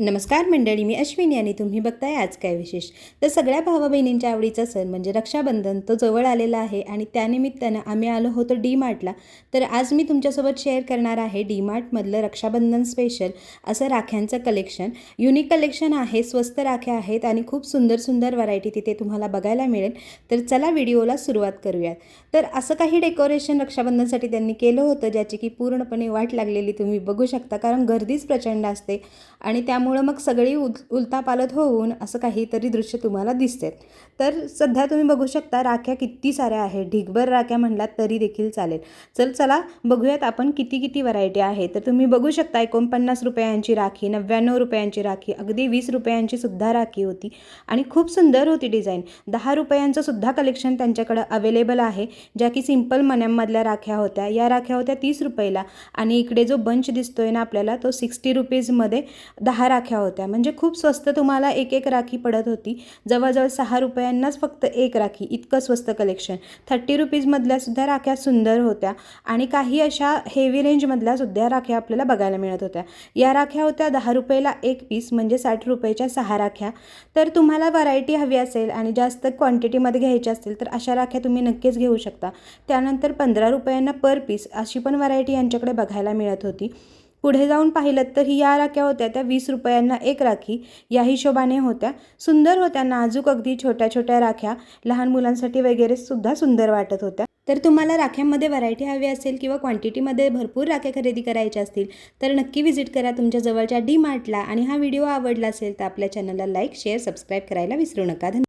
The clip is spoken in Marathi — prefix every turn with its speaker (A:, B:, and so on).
A: नमस्कार मंडळी मी अश्विनी आणि तुम्ही बघताय आज काय विशेष? तर सगळ्या भावा बहिणींच्या आवडीचा सण म्हणजे रक्षाबंधन तो जवळ आलेला आहे आणि त्यानिमित्तानं आम्ही आलो होतो डी मार्टला तर आज मी तुमच्यासोबत शेअर करणार आहे डी मार्टमधलं रक्षाबंधन स्पेशल असं राख्यांचं कलेक्शन युनिक कलेक्शन आहे स्वस्त राख्या आहेत आणि खूप सुंदर सुंदर व्हरायटी तिथे तुम्हाला बघायला मिळेल. तर चला व्हिडिओला सुरुवात करूयात. तर असं काही डेकोरेशन रक्षाबंधनसाठी त्यांनी केलं होतं ज्याची की पूर्णपणे वाट लागलेली तुम्ही बघू शकता कारण गर्दीच प्रचंड असते आणि त्यामुळे मग सगळी उल उलतापालत होऊन असं काहीतरी दृश्य तुम्हाला दिसते तर सध्या तुम्ही बघू शकता राख्या किती साऱ्या आहेत. ढिगभर राख्या म्हणलात तरी देखील चालेल. चल चला बघूयात आपण किती किती व्हरायटी आहे. तर तुम्ही बघू शकता एकोणपन्नास रुपयांची राखी नव्याण्णव रुपयांची राखी अगदी वीस रुपयांची सुद्धा राखी होती. आणि खूप सुंदर होती डिझाईन दहा रुपयांचं सुद्धा कलेक्शन त्यांच्याकडं अवेलेबल आहे. ज्या की सिंपल मन्यांमधल्या राख्या होत्या. या राख्या होत्या तीस रुपयाला. आणि इकडे जो बंच दिसतोय ना आपल्याला तो सिक्स्टी रुपीजमध्ये दहा राख्या राख्या होत्या. म्हणजे खूप स्वस्त तुम्हाला एक एक राखी पडत होती. जवळजवळ सहा रुपयांनाच फक्त एक राखी इतकं स्वस्त कलेक्शन थर्टी रुपीजमधल्या सुद्धा राख्या सुंदर होत्या आणि काही अशा हेवी रेंजमधल्या सुद्धा राख्या आपल्याला बघायला मिळत होत्या. या राख्या होत्या दहा रुपयाला एक पीस म्हणजे साठ रुपयाच्या सहा राख्या. तर तुम्हाला व्हरायटी हवी असेल आणि जास्त क्वांटिटीमध्ये घ्यायची असतील तर अशा राख्या तुम्ही नक्कीच घेऊ शकता. त्यानंतर पंधरा रुपयांना पर पीस अशी पण व्हरायटी यांच्याकडे बघायला मिळत होती. पुढे जाऊन पाहिलं तर ही या राख्या होत्या त्या वीस रुपयांना एक राखी. या हिशोबाने होत्या. सुंदर होत्या नाजूक अगदी छोट्या छोट्या राख्या. लहान मुलांसाठी वगैरे सुद्धा सुंदर वाटत होत्या. तर तुम्हाला राख्यांमध्ये व्हरायटी हवी असेल किंवा क्वांटिटीमध्ये भरपूर राख्या खरेदी करायच्या असतील तर नक्की व्हिजिट करा तुमच्या जवळच्या डी मार्टला आणि हा व्हिडिओ आवडला असेल तर आपल्या चॅनलला लाईक शेअर सबस्क्राईब करायला विसरू नका. धन्यवाद.